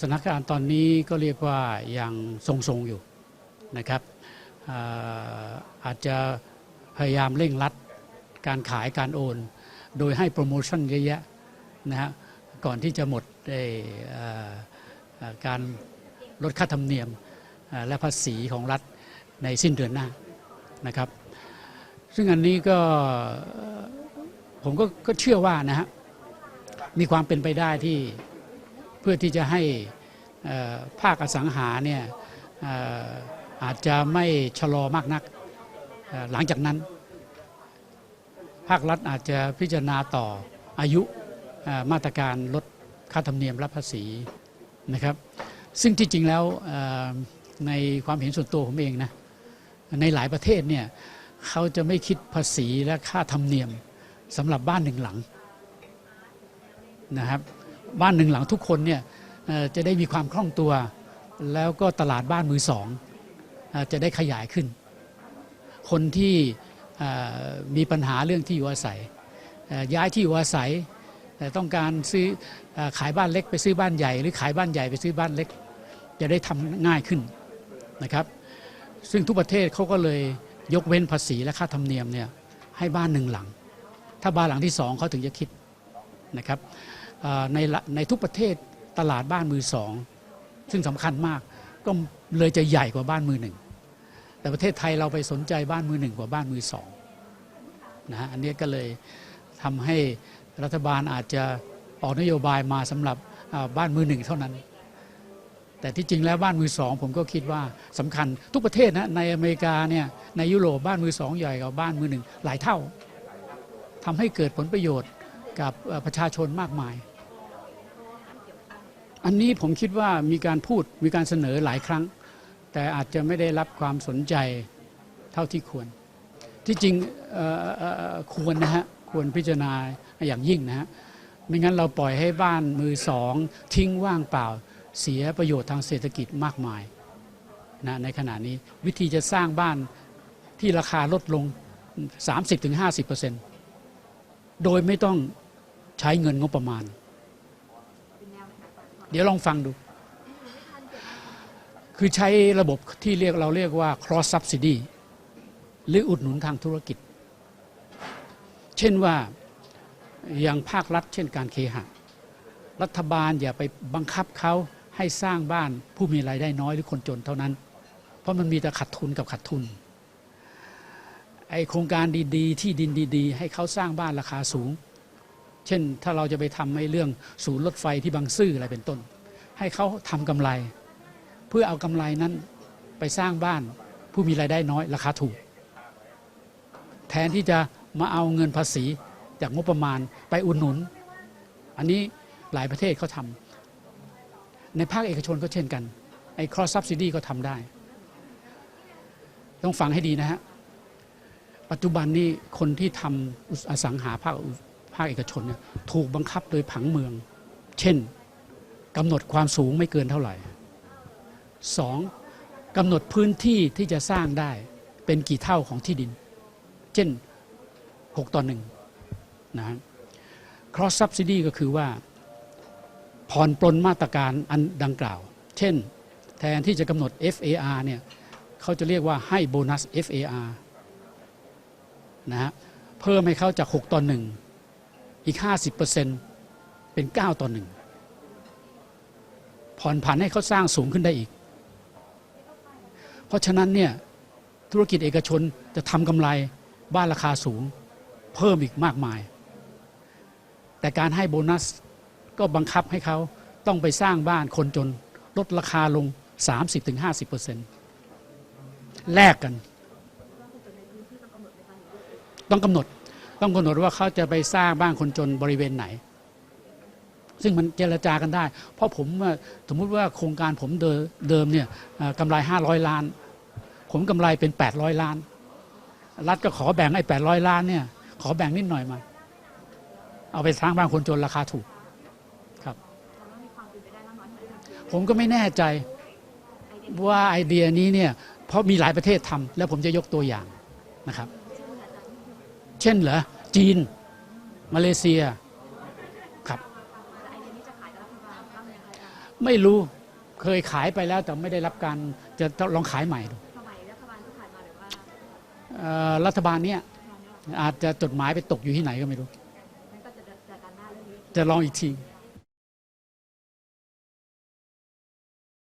สถานการณ์ตอนนี้ก็เรียกว่ายังทรงๆอยู่นะครับอาจจะพยายามเร่งรัดการขายการโอน โดยให้โปรโมชั่นเยอะแยะนะฮะก่อนที่จะหมดการลดค่าธรรมเนียมและภาษีของรัฐในสิ้นเดือนหน้านะครับ ซึ่งอันนี้ก็ผมก็ก็เชื่อว่านะฮะมีความเป็นไปได้ที่ เพื่อที่จะให้ภาคอสังหาเนี่ยอาจจะไม่ชะลอมากนัก หลังจากนั้น ภาครัฐอาจจะพิจารณาต่ออายุมาตรการลดค่าธรรมเนียมและภาษีนะครับ ซึ่งที่จริงแล้วในความเห็นส่วนตัวผมเองนะในหลายประเทศเนี่ยเขาจะไม่คิดภาษีและค่าธรรมเนียมสำหรับบ้านหนึ่งหลังนะครับ บ้านหนึ่งหลังทุกคนเนี่ยจะได้มีความคล่องตัว แล้วก็ตลาดบ้านมือสองจะได้ขยายขึ้น คนที่มีปัญหาเรื่องที่อยู่อาศัย ย้ายที่อยู่อาศัยแต่ต้องการซื้อขายบ้านเล็กไปซื้อบ้านใหญ่ หรือขายบ้านใหญ่ไปซื้อบ้านเล็ก จะได้ทำง่ายขึ้นนะครับ ซึ่งทุกประเทศเขาก็เลยยกเว้นภาษีและค่าธรรมเนียมเนี่ยให้บ้านหนึ่งหลัง ถ้าบ้านหลังที่สองเขาถึงจะคิดนะครับ ในในทุกประเทศตลาดบ้านมือสองซึ่งสำคัญมากก็เลยจะใหญ่กว่าบ้านมือหนึ่งแต่ประเทศไทยเราไปสนใจบ้านมือหนึ่งกว่าบ้านมือสองนะฮะอันนี้ก็เลยทำให้รัฐบาลอาจจะออกนโยบายมาสำหรับบ้านมือหนึ่งเท่านั้น แต่ที่จริงแล้วบ้านมือสองผมก็คิดว่าสำคัญทุกประเทศนะในอเมริกาเนี่ยในยุโรปบ้านมือสองใหญ่กว่าบ้านมือหนึ่งหลายเท่าทำให้เกิดผลประโยชน์กับประชาชนมากมาย อันนี้ผมคิดว่ามีการพูดมีการเสนอหลายครั้ง แต่อาจจะไม่ได้รับความสนใจเท่าที่ควร ที่จริงควรนะฮะควรพิจารณาอย่างยิ่งนะฮะไม่งั้นเราปล่อยให้บ้านมือสอง ทิ้งว่างเปล่าเสียประโยชน์ทางเศรษฐกิจมากมายนะในขณะนี้วิธีจะสร้างบ้านที่ราคาลดลง 30-50%โดยไม่ต้องใช้เงินงบประมาณ เดี๋ยวลองฟังดู คือใช้ระบบที่เรียกเราเรียกว่า cross subsidy หรืออุดหนุนทางธุรกิจ เช่นว่าอย่างภาครัฐ เช่นการเคหะ รัฐบาลอย่าไปบังคับเขาให้สร้างบ้านผู้มีรายได้น้อยหรือคนจนเท่านั้น เพราะมันมีแต่ขาดทุนกับขาดทุนไอโครงการดีๆ ที่ดินดี ๆ ให้เขาสร้างบ้านราคาสูง เช่น ถ้าเราจะไปทำในเรื่องศูนย์รถไฟที่บางซื่ออะไรเป็นต้น ให้เขาทำกำไร เพื่อเอากำไรนั้นไปสร้างบ้านผู้มีรายได้น้อยราคาถูก แทนที่จะมาเอาเงินภาษีจากงบประมาณไปอุดหนุน อันนี้หลายประเทศเขาทำในภาคเอกชนก็เช่นกันไอ้ cross subsidy ก็ทำได้ ต้องฟังให้ดีนะฮะ ปัจจุบันนี้คนที่ทำอสังหาภาค ภาคเอกชนเนี่ยถูกบังคับโดยผังเมือง เช่นกำหนดความสูงไม่เกินเท่าไหร่สองกำหนดพื้นที่ที่จะสร้างได้เป็นกี่เท่าของที่ดิน เช่น 6 ต่อหนึ่งนะฮะ cross subsidy ก็คือว่าผ่อนปลนมาตรการอันดังกล่าว เช่น แทนที่จะกำหนด FAR เนี่ยเขาจะเรียกว่าให้โบนัส FAR นะฮะเพิ่มให้เขาจาก 6 ต่อ1 อีก 50%เป็น 9 ต่อ1ผ่อนผันให้เขาสร้างสูงขึ้นได้อีก เพราะฉะนั้นเนี่ยธุรกิจเอกชนจะทำกำไรบ้านราคาสูงเพิ่มอีกมากมาย แต่การให้โบนัสก็บังคับให้เขาต้องไปสร้างบ้านคนจนลดราคาลง 30-50%แลกกัน ต้องกำหนด ต้องกำหนดว่าเขาจะไปสร้างบ้านคนจนบริเวณไหน ซึ่งมันเจรจากันได้ เพราะผมว่าสมมุติว่าโครงการผมเดิมเดิมเนี่ยกำไร 500 ล้าน ผมกำไรเป็น 800 ล้าน รัฐก็ขอแบ่งไอ้800 ล้านเนี่ยขอแบ่งนิดหน่อยมา เอาไปสร้างบ้านคนจนราคาถูกครับ ผมก็ไม่แน่ใจว่าไอเดียนี้เนี่ยเพราะมีหลายประเทศทำแล้วผมจะยกตัวอย่างนะครับ เช่นเหรอจีน มาเลเซียครับไม่รู้เคยขายไปแล้วแต่ไม่ได้รับการจะลองขายใหม่ดูสมัยรัฐบาลที่ผ่านมาหรือว่าเอ่อรัฐบาลเนี้ยตอนนี้อาจจะจดหมายไปตกอยู่ที่ไหนก็ไม่รู้งั้นก็จะจัดการหน้าเรื่องนี้จะลองอีกทีอ